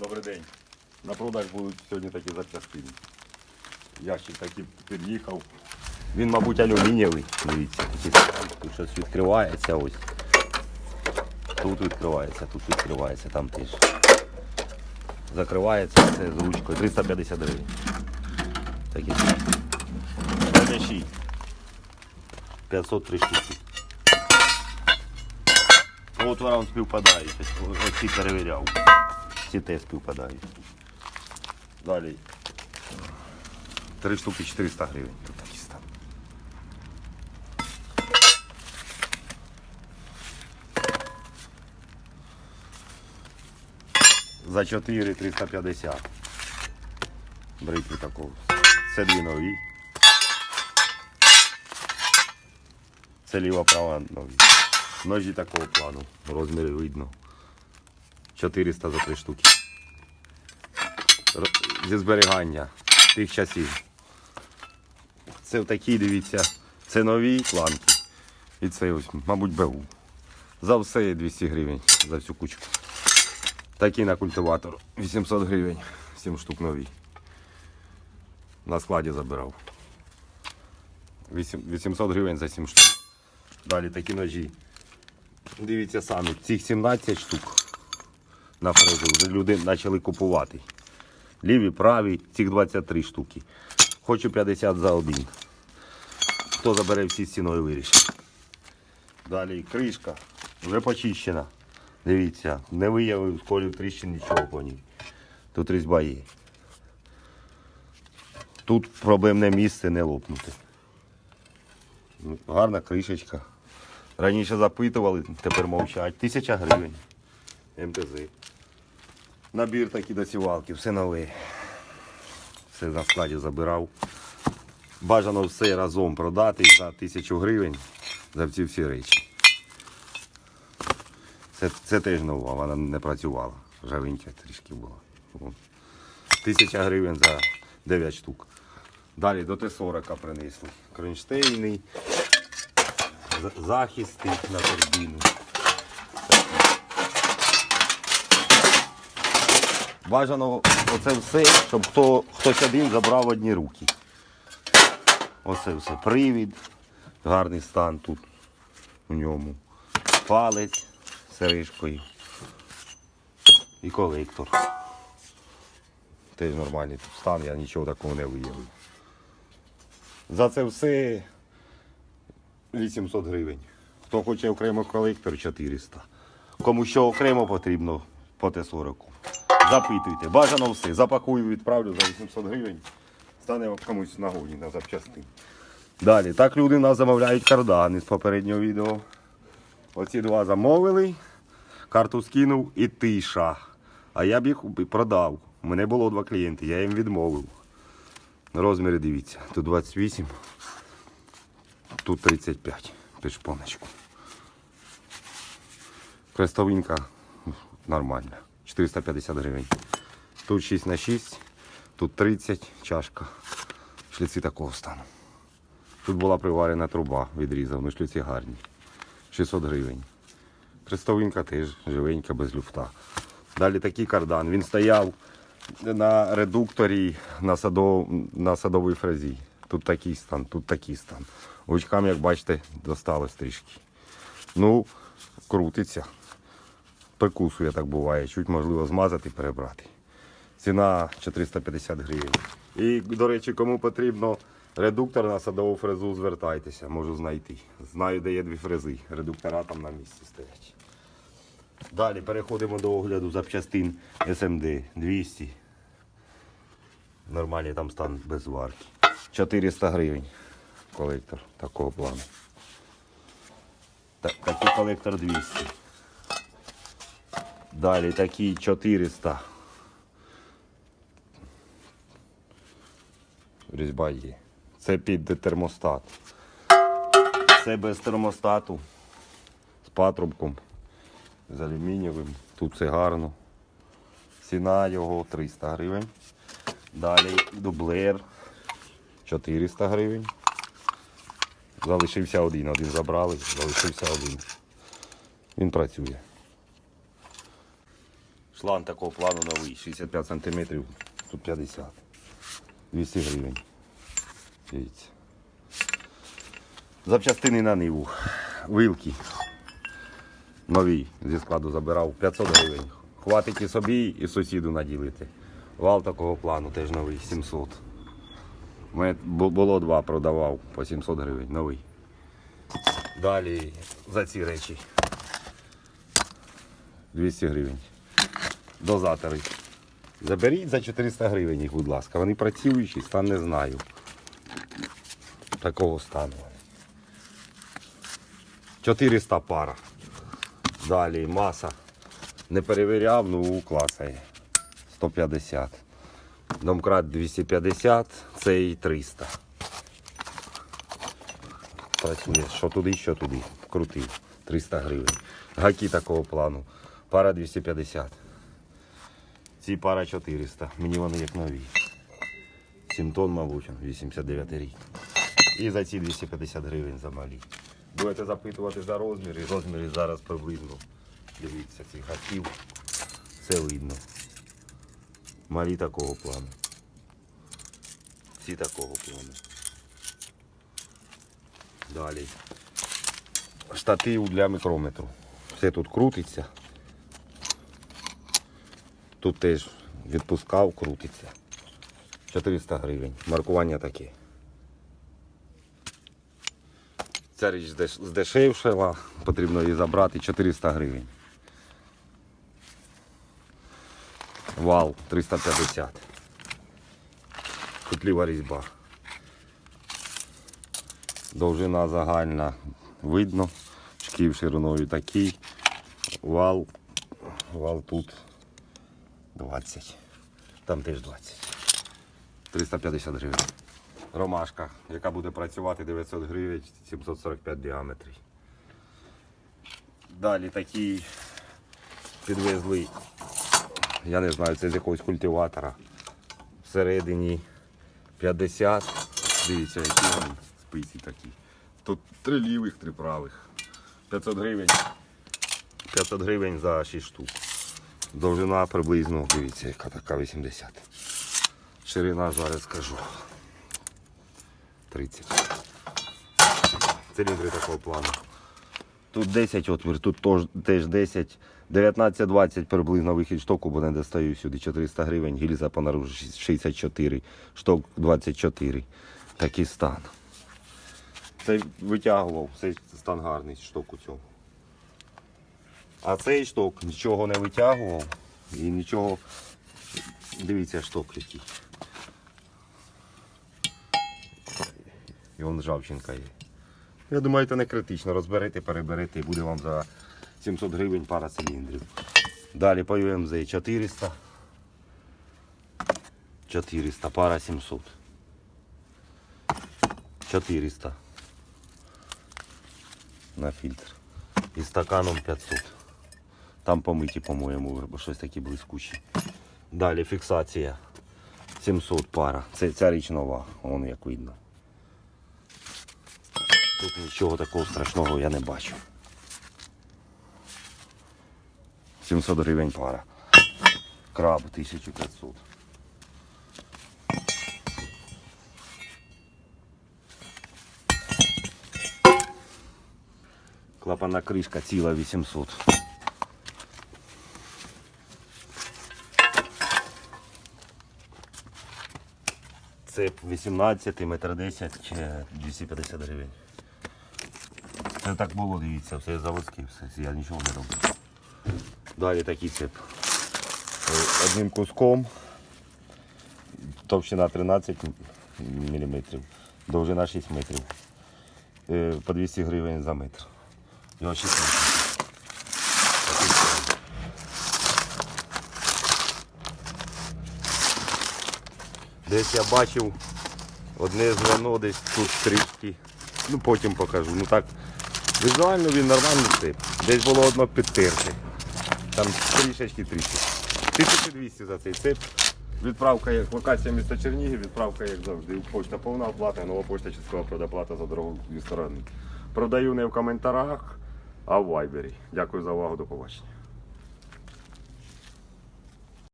Добрий день. На продаж будуть сьогодні такі запчастини. Ящик такий під'їхав. Він, мабуть, алюмінієвий. Дивіться, тут щось відкривається ось. Тут відкривається, тут відкривається, там теж. Закривається це з ручкою. 350 гривень. Такі. М'ячі. 503 штуки. От вам співпадають. Оці перевіряв. Ці теж співпадають. Далі. Три штуки 400 гривень. Тут стан. За 4 350. Бритви такого. Це дві нові. Це ліва права нові. Ножі такого плану. Розміри видно. 400 за три штуки. Зі зберігання тих часів. Це такі, дивіться, це нові планки. І це ось, мабуть, БУ. За все 200 гривень за всю кучку. Такий на культиватор 800 гривень, 7 штук нові. На складі забирав. 800 гривень за 7 штук. Далі такі ножі. Дивіться самі, цих 17 штук на фрезу вже люди почали купувати. Ліві, праві, цих 23 штуки. Хочу 50 за один. Хто забере всі з ціною вирішить. Далі кришка вже почищена. Дивіться, не виявив сколів тріщин нічого по ній. Тут різьба є. Тут проблемне місце не лопнути. Ну, Гарна кришечка. Раніше запитували, тепер мовчать. Тисяча гривень. МТЗ. Набір такий до сівалки, все нове. Все на складі забирав. Бажано все разом продати за тисячу гривень за ці всі речі. Це, це теж нова, вона не працювала. Ржавенька трішки була. Тисяча гривень за 9 штук. Далі до Т-40 принесли. Кронштейний, за- захисти на турбіну. Бажано оце все, щоб хто, хтось один забрав одні руки. Оце все. Привід, гарний стан тут у ньому. Палець з сережкою. І колектор. Теж нормальний тут стан, я нічого такого не виявив. За це все 800 гривень. Хто хоче окремо колектор 400. Кому що окремо потрібно по Т-40. Запитуйте. Бажано все. Запакую, відправлю за 800 гривень. Стане комусь в нагоді на запчастин. Далі. Так люди нас замовляють кардани з попереднього відео. Оці два замовили. Карту скинув і тиша. А я б їх продав. У мене було два клієнти, я їм відмовив. Розміри дивіться. Тут 28, тут 35. Під шпоночку. Крестовинка нормальна. 450 гривень. Тут 6 на 6, тут 30 чашка. Шліці такого стану. Тут була приварена труба, відрізав, ну шліці гарні. 600 гривень. Крестовинка теж живенька, без люфта. Далі такий кардан. Він стояв на редукторі на, садов, на садовій фрезі. Тут такий стан, тут такий стан. Очкам, як бачите, досталось трішки. Ну, крутиться. Прикусує так буває. Чуть можливо змазати, і перебрати. Ціна 450 гривень. І, до речі, кому потрібно редуктор на садову фрезу, звертайтеся, можу знайти. Знаю, де є дві фрези. Редуктора там на місці стоять. Далі переходимо до огляду запчастин SMD 200. Нормальний там стан без варки. 400 гривень колектор такого плану. Так, такий колектор 200. Далі такий 400. Різьба є. Це під термостат. Це без термостату. З патрубком. З алюмінієвим. Тут все гарно. Ціна його 300 гривень. Далі дублер 400 гривень. Залишився один, один забрали, залишився один. Він працює. Шланг такого плану новий, 65 см, тут 50. 200 гривень. Дивіться. Запчастини на ниву. Вилки. Нові зі складу забирав 500 гривень. Хватить і собі, і сусіду наділити. Вал такого плану теж новий, 700. У мене бу- було два, продавав по 700 гривень, новий. Далі за ці речі 200 гривень. Дозатори. Заберіть за 400 гривень їх, будь ласка. Вони працюючі, стан не знаю. Такого стану. 400 пара. Далі маса. Не перевіряв, ну класає. 150. Домкрат 250, цей 300. Працює, що туди, що туди. Крутив. 300 гривень. Гаки такого плану. Пара 250. Ці пара 400. Мені вони як нові. 7 тонн, мабуть, 89 рік. І за ці 250 гривень за малі. Будете запитувати за розміри. Розміри зараз приблизно. Дивіться, цих гаків. Все видно. Малі такого плану. Ці такого плану. Далі. Штатив для мікрометру. Все тут крутиться. Тут теж відпускав, крутиться. 400 гривень. Маркування таке. Ця річ здеш- здешевшала, потрібно її забрати 400 гривень. Вал 350. Кутліва різьба. Довжина загальна видно. Шків шириною такий. Вал. Вал тут 20. Там теж 20. 350 гривень. Ромашка, яка буде працювати 900 гривень, 745 діаметрів. Далі такі підвезли, я не знаю, це з якогось культиватора. Всередині 50. Дивіться, які вони спиці такі. Тут три лівих, три правих. 500 гривень. 500 гривень за 6 штук. Довжина приблизно, дивіться, яка така 80. Ширина зараз скажу. 30. Циліндри такого плану. Тут 10 отвір, тут теж 10. 19-20 приблизно вихід штоку, бо не достаю сюди. 400 гривень, гільза понаружу 64, шток 24. Такий стан. Цей витягував, цей стан гарний, шток у цьому. А цей шток нічого не витягував і нічого. Дивіться, шток який. І вон ржавчинка є. Я думаю, це не критично. Розберете, переберете і буде вам за 700 гривень пара циліндрів. Далі по UMZ 400. 400, пара 700. 400 на фільтр. І стаканом 500. Там помиті, по-моєму, бо щось такі блискучі. Далі фіксація 700 пара. Це ця річ нова, вон як видно. Тут нічого такого страшного я не бачу. 700 гривень пара. Краб 1500. Клапана кришка ціла 800. Цеп 18, метр 10, чи 250 гривень. Це так було, дивіться, все заводське, все, я нічого не роблю. Далі такий цеп. Е, Одним куском, товщина 13 мм, довжина 6 метрів. Е, По 200 гривень за метр. Його 6 метрів. Такий цеп. Десь я бачив одне звено десь тут трішки. Ну потім покажу. Ну так, візуально він нормальний цеп. Десь було одно підтерте. Там трішечки трішки. 1200 за цей цеп. Відправка як локація міста Чернігів, відправка як завжди. Почта повна оплата, нова почта часткова предоплата за дорогу зі сторони. Продаю не в коментарях, а в вайбері. Дякую за увагу, до побачення.